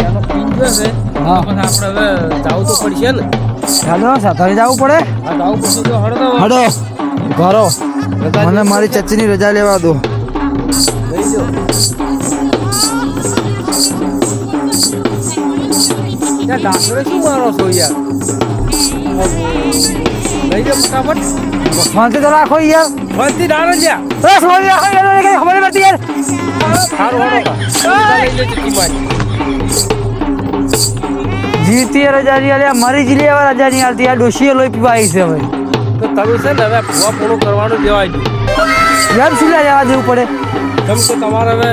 ચાલો પીન બોલો. આપણે હવે જાવું તો પડશે ને. ચાલો સાતારી જવું પડે? આ પડશે તો હળો. હડો ઘરો રજા મને મારી ચચીની રજા લેવા દો. ડાક્ટરે શું મારો છો યાર? લઈ ફટાફટ શાંતિ તો રાખો યાર. ફરતી ડાળો લ્યા બસ શાંતિ રાખો યાર કઈ ખબર નથી યાર. સારું. જીતી રજા ની આલે મારી જીલી હવે રજા નહીં આલતી. આ ડોશીએ લોહી પીવા આવી છે હવે. તો તમે છે ને હવે ભૂવા પોણું કરવાનું દેવાય યાર શું લે જવા દેવું પડે? કેમ કે તમારે હવે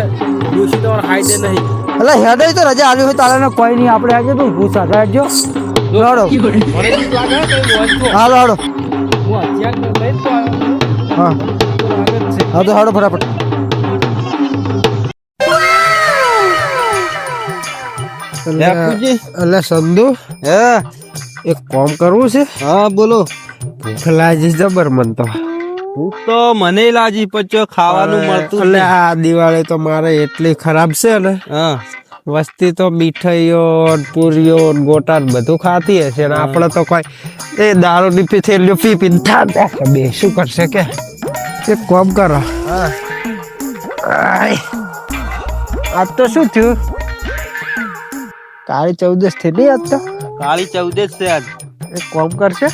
ડોશી તમારે હાઈડે નહીં. એટલે હેડે તો રજા આવી હોય તારે કોઈ નહીં. આપણે આજે તું ભૂસા રાખજો. લાગે ને તો હું. હા. તો હાડો ફટાફટ. એટલે સંધુ? હે? એક કામ કરવું છે? હા બોલો. ભૂખ લાગી જબર મન તો. ભૂખ તો મને લાગી પછી ખાવાનું મળતું એટલે આ દિવાળી તો મારે એટલી ખરાબ છે ને. હા. વસ્તી તો મીઠાઈઓ પૂરીઓ ગોટા બધું ખાતી હશે ને આપણે તો કોઈ એ દારૂ ની પી થેલીઓ પી પી થા બે શું કરશે કે? એક કોમ કરો. આજ તો શું થયું? કાળી ચૌદસ થઈ નહીં આજ તો? કાળી ચૌદસ છે આજ. એક કોમ કરશે?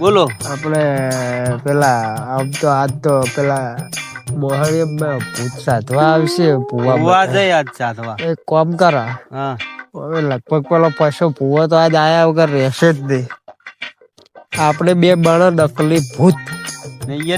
બોલો. આપણે પેલા આમ તો આજ તો પેલા મોહણીમાં ભૂત સાધવા આવશે ભૂવા જાય આજ સાધવા. એક કોમ કરો. હા. હવે લગભગ પેલો પશુ ભૂવો તો આજ આયા વગર રહેશે જ નહીં. આપણે બે બણ નકલી ભૂત.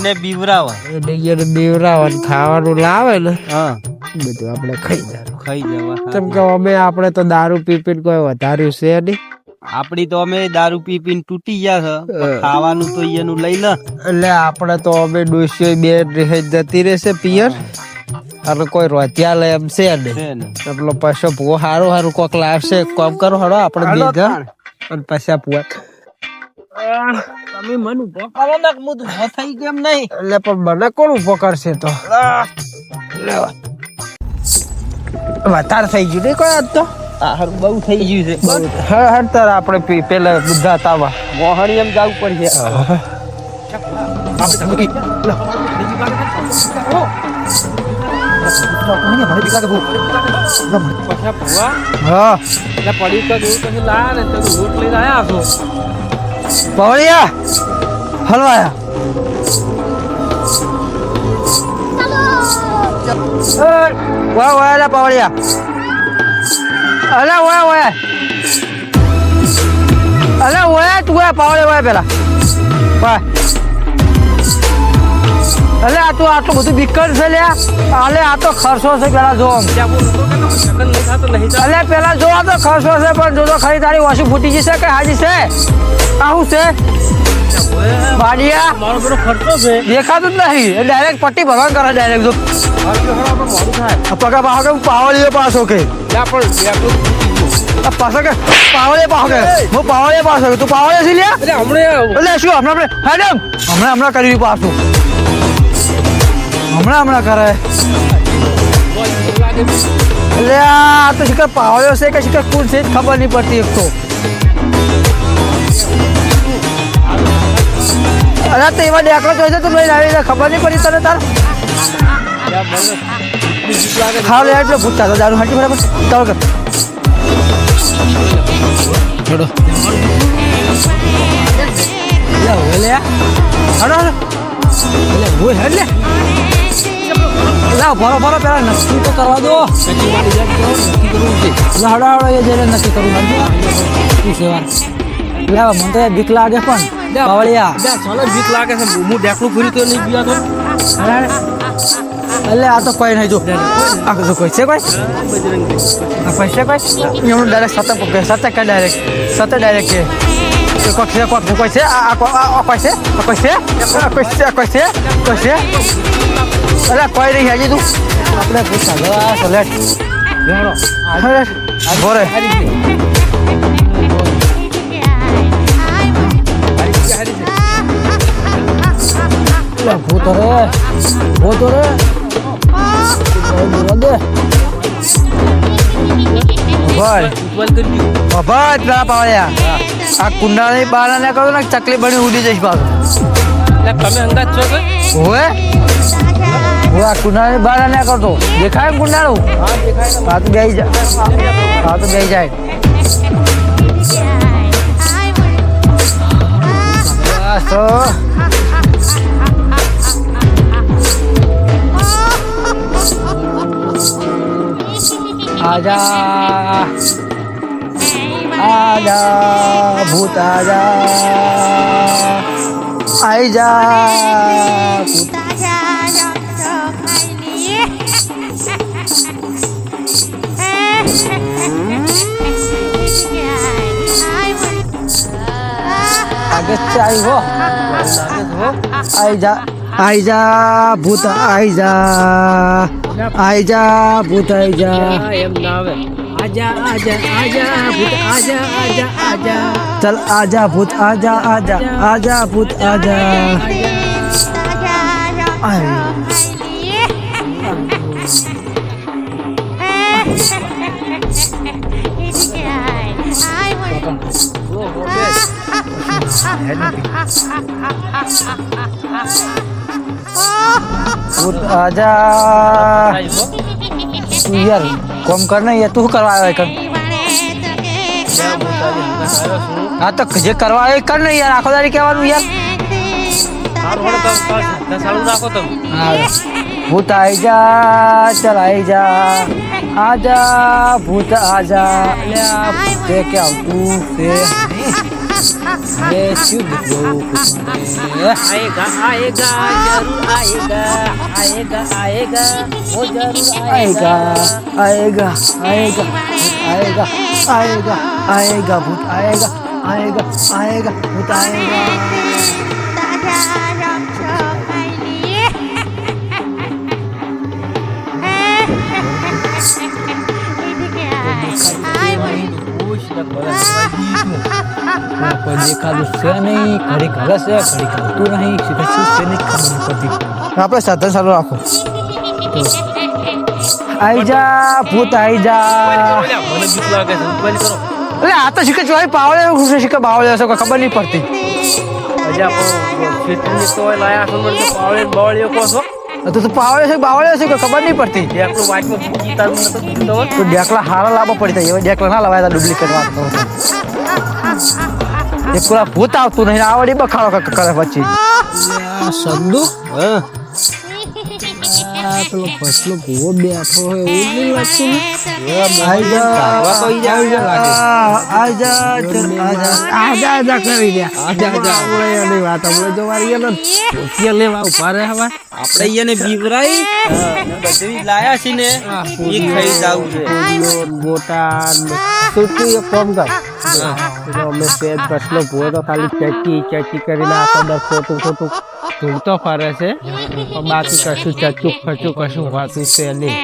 ને બીવરાવા. એ ડૈયર બીવરાવે ખાવાનું લાવે ને હા. બધું આપણે ખાઈ જવાનું. ખાઈ જવા કેમ કે અમે આપણે તો દારૂ પી પીને કોઈ વધાર્યું છે નહીં. આપડી તો અમે દારૂ પી પીને તૂટી ગયા છે. ખાવાનું તો એનું લઈ લે. એટલે આપણે તો અમે ડોસીઓ બે રહે જતી રહેશે પિયર. અને કોઈ રોતિયા લે એમ છે ને. પેલો પૈસો ભૂવો હારું સારું કોક લાવશે. કોમ કરો હડો આપણે બે જ. અને પૈસા પૂવા તમે મને ઊભો કરો. ને હું તો ઊભો થઈ કેમ નહીં. એટલે પણ મને કોણ ઊભો કરશે તો? વધારે થઈ ગયું નહીં કોઈ આજ તો? હારું બહુ થઈ ગયું છે. હા હા તાર આપણે પેલા બુદ્ધા તાવા. મોહણી એમ જવું પડશે. હલવાયા. વાહ વાહ પવળિયા અલા વાહ વાહ અલા વાહ તું વાહ પાવળે વાહ પેલા. વાહ અલે આ તું આટલું બધું દિક્કત છે લ્યા. અલે આ તો ખર્ચો છે પેલા જો. અલે પેલા જો આ તો ખર્ચો છે પણ જો તો ખરી તારી વોશી ફૂટી જશે કે હાજી છે? આવું છે? બાડિયા દેખાતું જ નહીં. ડાયરેક્ટ પટ્ટી ભગવાન કરે ડાયરેક્ટ જો. પગા પાહો કે પાવળીએ પાછો કે પાછો કે પાવળીએ પાછો કે હું પાવળીએ પાછો કે તું પાવળીએ છે લ્યા એટલે હમણાં એટલે શું હમણાં આપણે મેડમ હમણાં હમણાં કરી પાછું હમણાં હમણાં કરે એટલે આ તો શિખર પાવળ્યો છે કે શિખર કુલ છે ખબર નહીં પડતી એક તો અરે તે એવા ડેકડો જોઈ તું લઈને આવી ખબર નહીં પડી તને તાર. ખાવ લે એટલે ભૂતતા તો દારૂ હાટી બરાબર ચાલો કર છોડો લે હવે હડો હડો. લે બોલ હેડ લે. લાવ ભરો ભરો પેલા નક્કી તો કરવા દો. લા હડો હડો એ જઈને નક્કી કરવું શું સેવા લે મને તો બીક લાગે પણ. બાવળિયા. ચાલો બીક લાગે છે. હું ડેકલું ફરી તો નહીં ગયા તો. અરે એટલે આ તો કોઈ નહીં જો. આ તો કોઈ છે કોઈ? આ પૈસા કોઈ? એમનું ડાયરેક્ટ સતત પકડે સતત કે ડાયરેક્ટ સતત ડાયરેક્ટ કે કોઈ છે. કોઈ કોઈ છે? કોઈ- આ કોઈ છે? આ કોઈ છે? કોઈ છે આ કોઈ છે? કોઈ છે? અરે કોઈ નહીં હજી તું. આપણે પૂછા લો આ તો લેટ લેડો અરે બોરે. લે ભૂત રે. ભૂત રે. દઉં. બાબા પેલા પાવળ્યા આ કુંડાળી બહાર ના કરો ને ચકલી બની ઉડી જઈશ પાછું. તમે અંદાજ છો કે? ઓએ હું આ કુંડાળી બહાર ના કરતો. દેખાય ને કુંડાળું? હા ને. તો બેસી જાય. આ તો બેસી જાય. તો આજા આજા ભૂત આજા આઈ જા ભૂત આગે છે આવી હો આઈ જા આઈ જા आई जा भूत आई जा एम नाम है। आजा आजा आजा भूत आजा आजा आजा। चल आ जा भूत आजा। I आजा। कम करना ये तू करवाया कर। हाँ तो जे करवा कर नहीं यार आखो दारी क्या बनू यार? हाँ, भूत आई जा चल आई जा आजा, भूत आजा। ले क्या तू, फिर। शुभ आएगा आएगा जरूर आएगा आएगा आएगा वो जरूर आएगा आएगा आएगा आएगा आएगा आएगा भूत आएगा आएगा आएगा भूत आएगा આપણે સાધન ચાલુ રાખો. આઈ જા ભૂત આઈ જા. એટલે આ તો શીખે ચોય પાવડે ઘૂસે શીખે બાવળે હશે ખબર નહીં પડતી. લાયા પાવળે બાવળીઓ કહો છો? તો તું પાવડે છે બાવળે છે કે ખબર નહીં પડતી? કીધું તમે તો ડેકલા હારા લાવવા પડી જાય એવા ડેકલા ના લવાય ડુપ્લિકેટ વાત કરો તો. પૂરા ભૂત આવતું નહીં આવડી બખાડો ક- કરે પછી. સંદુ આ પેલો ફસલો ભૂવો બેઠો હોય એવું નહીં લાગતું ને? આઈ જા કાઢવા તો ઈ જ આવી જાય લાગે. આઈ જા ચલ આજા આજા આજા કરી રહ્યા આજા આજા આપણે એની વાત આપણે જો વારી ને પોતિયા લેવા ઊભા રહે હવે. આપણે એને બીવરાઈ બધી લાયા છે ને એ ખાઈ જાવું છે. ગોટા તું તું એક કામ કર. અમે ફસલો ભૂવો તો ખાલી ચેકી ચેકી કરીને આખો દર ખોટું ખોટું ધૂળતો ફરે છે. બાકી કશું ચચું ખચું કશું વાતું છે નહીં?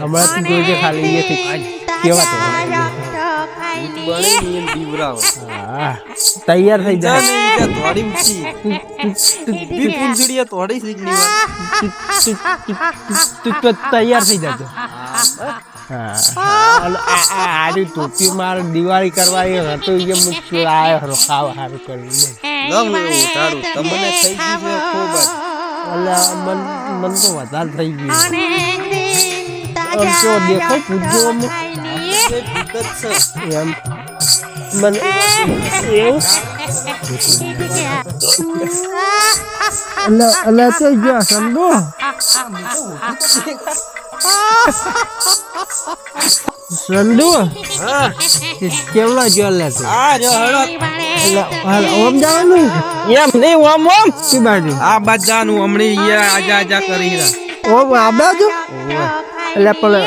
હમણાં તું ખાલી કેવા તો તૈયાર થઈ જાય. થોડી ઊંચી તું તો તૈયાર થઈ જજો. હા અને આ આ હારી ટોપી મારે દિવાળી કરવાની હતો એ હું ખાવા સારું કરીને ગમ થઈ ગયું ખૂબ જ મન મન તો વધારે થઈ ગયું છે એમ મને એવું એટલે એટલે તો સમજો હા. કેવડો જો લે તું આ જો હળો. એટલે ઓમ જવાનું? એમ નહીં ઓમ ઓમ. કી બાજુ? આ બધાનું હમણે ઈ આજા આજા કરી રહ્યા. ઓમ આ બાજુ? એટલે પણ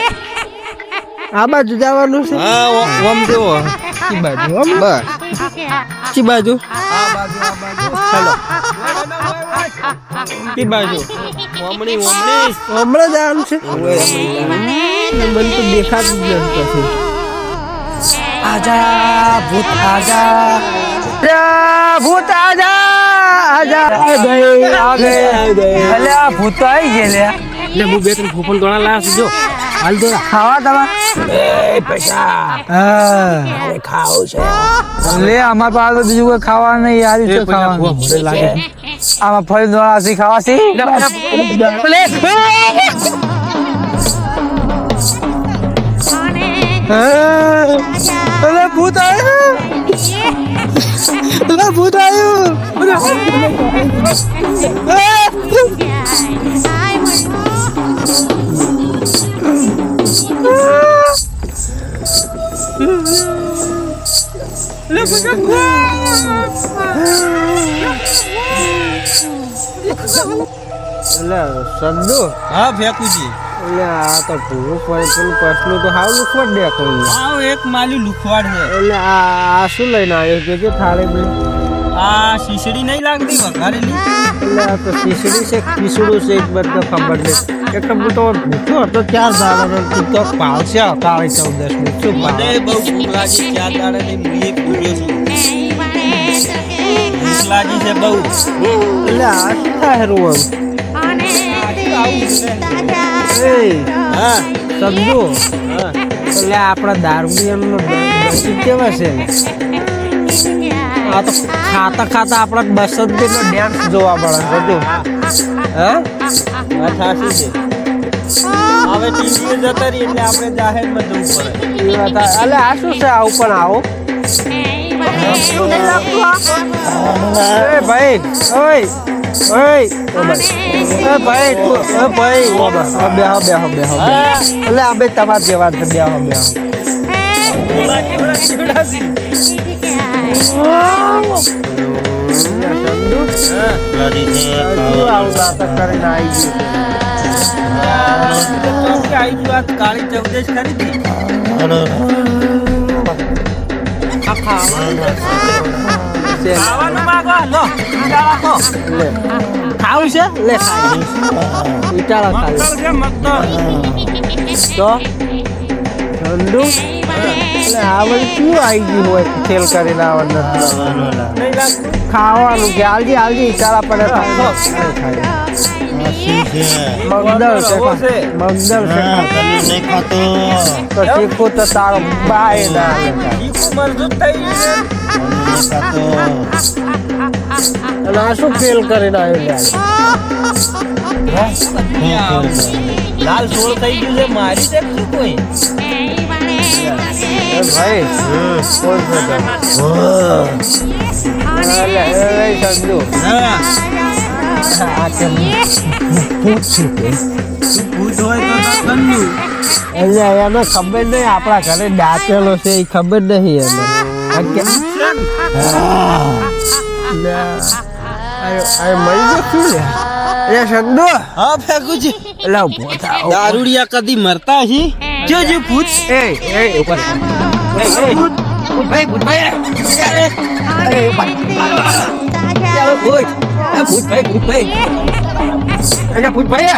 આ બાજુ જવાનું છે? હા ઓ- ઓમ જો કી બાજુ? ઓમ? બસ. કી બાજુ? આ બાજુ આ બાજુ. હેલો. કી બાજુ? ઓમણી ઓમણી હમણાં. જવાનું છે. મને તો દેખાતું જ નથી. આજા ભૂત આજા. ભૂત આજા આજા. આ ગઈ આ ગઈ અલ્યા ભૂત આવી ગયા હું બે ત્રણ ફૂફન દોણા લાવ્યા છું જો. હાલ દોડા ખાવા દવા એ પૈસા. હા. ખાવું છે. લે અમાર પાસે તો બીજું કોઈ ખાવા નહીં યાર ખાવાનું. લાગે. આમાં અરે ભૂત આવ્યું. અરે ભૂત આવ્યું. સદ્દો હા ફેકુજી એટલે આ તો પેલું પર્સનું તો હાવ લુખવાડ દે હા એક માલી લુખવાડ છે. એટલે આ શું લઈને આવ્યો કે થાળે બે આ શીશડી નહીં લાગતી વઘારેલી? એટલે આ તો શીશડી છે ખીસડું છે એક બધો ખબર નહીં એટલે હું તો ભૂખ્યો હતો ચાર દાડા તું તો પાલશે કાળી ચૌદસનું શું મને બહુ ભૂખ લાગી ચાર દાડા ની હું એક ભૂલ્યો છું. ભૂખ લાગી છે બહુ. એટલે આ શું થાય રોમ હા. સમજો. એટલે આપણા દારૂડિયાનો એમનો કેવા છે? આ તો ખાતા ખાતા આપણા બસંતીનો ડેન્સ જોવા મળે. બધું. હા? સાચી છે? હવે ટીવી જતા રહી એટલે આપણે જાહેરમાં જવું પડે. એ વાત આ- આ શું છે? આવું પણ આવો. ભાઈ ઓય ભાઈ ભાઈ. બેહો બેહો બેહો બેહો. એટલે અમે તમારા જેવા છે. બેહો બેહો. કાળી ચૌદશ ખરી હતી આ ખાવાનું. ખાવાનું લો. ખાવું. છે લે તો? ઠંડુ. એટલે શું આવી ગયું હોય તેલ કરીને આવવાનું ખાવાનું કે હાલજી આલજી ઈચારા પડે ખાય છે છે. તો. શીખું તો તારો બાય ના. થઈ ગયું અને આ શું ફેલ કરીને આવ્યો લાલ સોળ થઈ ગયું છે મારી છે શું કોઈ? ભાઈ સમજુ એને ખબર નહીં આપણા ઘરે દાંતેલો છે એ ખબર નહીં એને. આ લે, આ મરી ગયો શું લે? એ સંદો. હા ફેંકું છે. થા, ઊભો. દારૂડિયા કદી મરતા હી? જો જો ભૂત એ એ ઉપર. એ એ. ભૂત ભાઈ એ ઉપર. ભૂત એ ભૂતભાઈ ભૂતભાઈ એ ભૂત ભાઈ.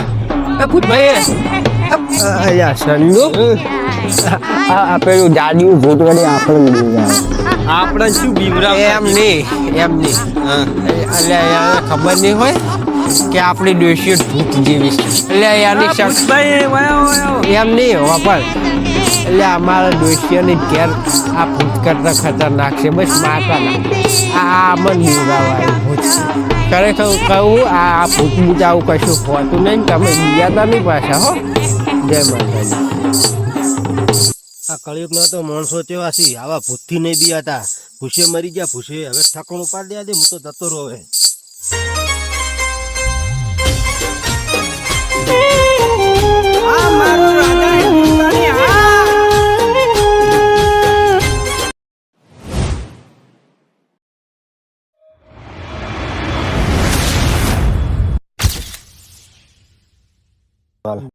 ભૂતભાઈ અહીંયા સંદો સંડુ? આ પેલું દાદીનું ભૂત વડે આપણે શું એમ નહીં એમ નહીં. એને ખબર નહીં હોય કે આપણી ડોશીઓ ભૂત જેવી છે. એટલે વાયો વાયો. એમ નહીં વાપર એટલે અમારા ડોશીઓની ઘેર આ ભૂત કરતા ખતરનાક છે. બસ માતા આ મન નિવડાવાય ભૂત ખરેખર કહું આ ભૂત ભૂત આવું કશું હોતું નહીં તમે બીજાતા નહીં પાછા હો. જય માતાજી. આ કળિયુગના તો માણસો તેવાથી છે આવા ભૂતથી નહીં બી હતા ભૂસે મરી ગયા ભૂસે હવે ઠકણું પાડી દે હું તો જતો રહો હવે. well